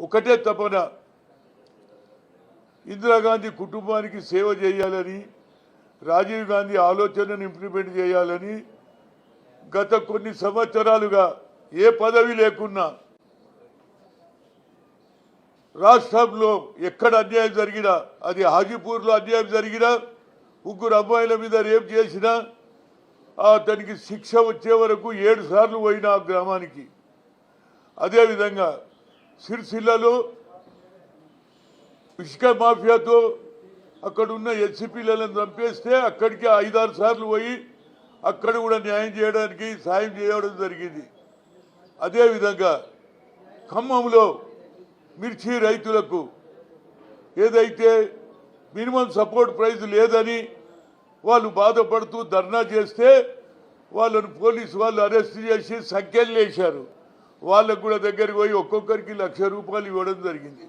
ఒకటే తపన. ఇందిరాగాంధీ కుటుంబానికి సేవ చేయాలని రాజీవ్ గాంధీ ఆలోచనను ఇంప్లిమెంట్ చేయాలని గత కొన్ని సంవత్సరాలుగా ఏ పదవి లేకున్నా రాష్ట్రంలో ఎక్కడ అన్యాయం జరిగినా అది హాజీపూర్లో అన్యాయం జరిగినా ముగ్గురు అమ్మాయిల మీద రేపు చేసినా అతనికి శిక్ష వచ్చే వరకు ఏడు సార్లు పోయిన ఆ గ్రామానికి. అదేవిధంగా సిరిసిల్లలో ఇసుక మాఫియాతో అక్కడ ఉన్న ఎస్సీపీలను చంపేస్తే అక్కడికి ఐదారు సార్లు పోయి అక్కడ కూడా న్యాయం చేయడానికి సాయం చేయడం జరిగింది. అదేవిధంగా ఖమ్మంలో మిర్చి రైతులకు ఏదైతే మినిమం సపోర్ట్ ప్రైజ్ లేదని వాళ్ళు బాధపడుతూ ధర్నా చేస్తే వాళ్ళను పోలీసు వాళ్ళు అరెస్ట్ చేసి సంఖ్యలు వేశారు వాళ్ళకు కూడా దగ్గరికి పోయి ఒక్కొక్కరికి లక్ష రూపాయలు ఇవ్వడం జరిగింది.